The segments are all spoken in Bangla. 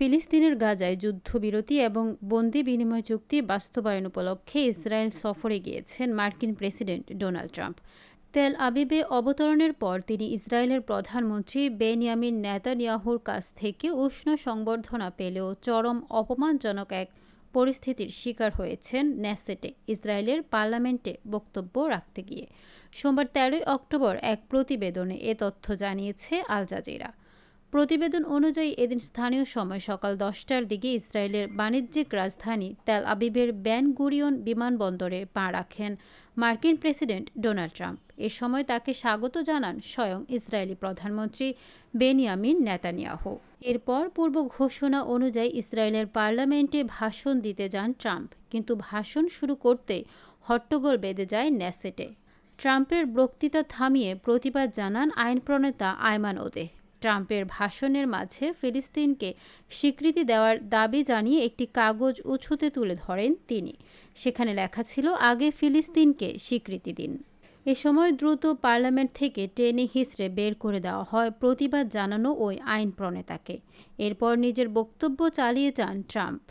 ফিলিস্তিনের গাজায় যুদ্ধবিরতি এবং বন্দি বিনিময় চুক্তি বাস্তবায়ন উপলক্ষে ইসরায়েল সফরে গিয়েছেন মার্কিন প্রেসিডেন্ট ডোনাল্ড ট্রাম্প। তেল আবিবে অবতরণের পর তিনি ইসরায়েলের প্রধানমন্ত্রী বেনিয়ামিন নেতানিয়াহুর কাছ থেকে উষ্ণ সংবর্ধনা পেলেও চরম অপমানজনক এক পরিস্থিতির শিকার হয়েছেন ন্যাসেটে ইসরায়েলের পার্লামেন্টে বক্তব্য রাখতে গিয়ে। সোমবার তেরোই অক্টোবর এক প্রতিবেদনে এ তথ্য জানিয়েছে আল জাজিরা। প্রতিবেদন অনুযায়ী এদিন স্থানীয় সময় সকাল দশটার দিকে ইসরায়েলের বাণিজ্যিক রাজধানী তেল আবিবের ব্যান গুরিয়ন বিমানবন্দরে পা রাখেন মার্কিন প্রেসিডেন্ট ডোনাল্ড ট্রাম্প। এ সময় তাকে স্বাগত জানান স্বয়ং ইসরায়েলি প্রধানমন্ত্রী বেনিয়ামিন নেতানিয়াহু। এরপর পূর্ব ঘোষণা অনুযায়ী ইসরায়েলের পার্লামেন্টে ভাষণ দিতে যান ট্রাম্প, কিন্তু ভাষণ শুরু করতে হট্টগোল বেঁধে যায় নেসেটে। ট্রাম্পের বক্তৃতা থামিয়ে প্রতিবাদ জানান আইন প্রণেতা আয়মান ওদে। ট্রাম্পের ভাষণের মাঝে ফিলিস্তিনকে স্বীকৃতি দেওয়ার দাবি জানিয়ে একটি কাগজ উছুতে তুলে ধরেন তিনি। সেখানে লেখা ছিল, আগে ফিলিস্তিনকে স্বীকৃতি দিন। এ সময় দ্রুত পার্লামেন্ট থেকে টেনে হিসড়ে বের করে দেওয়া হয় প্রতিবাদ জানানো ওই আইন প্রণেতাকে এরপর নিজের বক্তব্য চালিয়ে যান ট্রাম্প।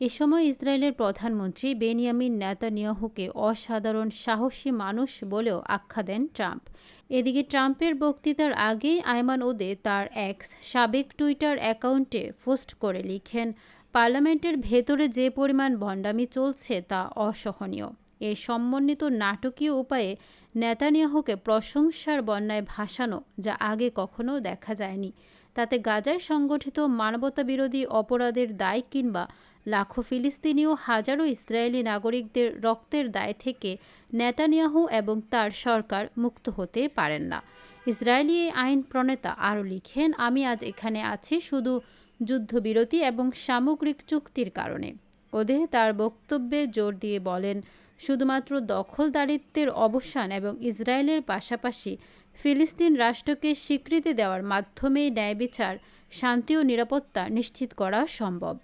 এ সময় ইসরায়েলের প্রধানমন্ত্রী বেনিয়ামিন নেতানিয়াহুকে অসাধারণ সাহসী মানুষ বলেও আখ্যা দেন ট্রাম্প। এদিকে ট্রাম্পের বক্তৃতার আগেই আয়মান ওদে তার এক্স সাবেক টুইটার অ্যাকাউন্টে পোস্ট করে লিখেন, পার্লামেন্টের ভেতরে যে পরিমাণ ভণ্ডামি চলছে তা অসহনীয়। এ সমন্বিত নাটকীয় উপায়ে নেতানিয়াহুকে প্রশংসার বন্যায় ভাসানো যা আগে কখনো দেখা যায়নি। তাতে গাজায় সংগঠিত মানবতাবিরোধী অপরাধের দায় কিংবা লাখো ফিলিস্তিনি ও হাজারো ইসরায়েলি নাগরিকদের রক্তের দায় থেকে নেতানিয়াহু এবং তার সরকার মুক্ত হতে পারেন না। ইসরায়েলি এই আইন প্রণেতা আরও লিখেন, আমি আজ এখানে আছি শুধু যুদ্ধবিরতি এবং সামগ্রিক চুক্তির কারণে। ওদের তার বক্তব্যে জোর দিয়ে বলেন, শুধুমাত্র দখলদারিত্বের অবসান এবং ইসরায়েলের পাশাপাশি ফিলিস্তিন রাষ্ট্রকে স্বীকৃতি দেওয়ার মাধ্যমেই ন্যায় বিচার শান্তি ও নিরাপত্তা নিশ্চিত করা সম্ভব।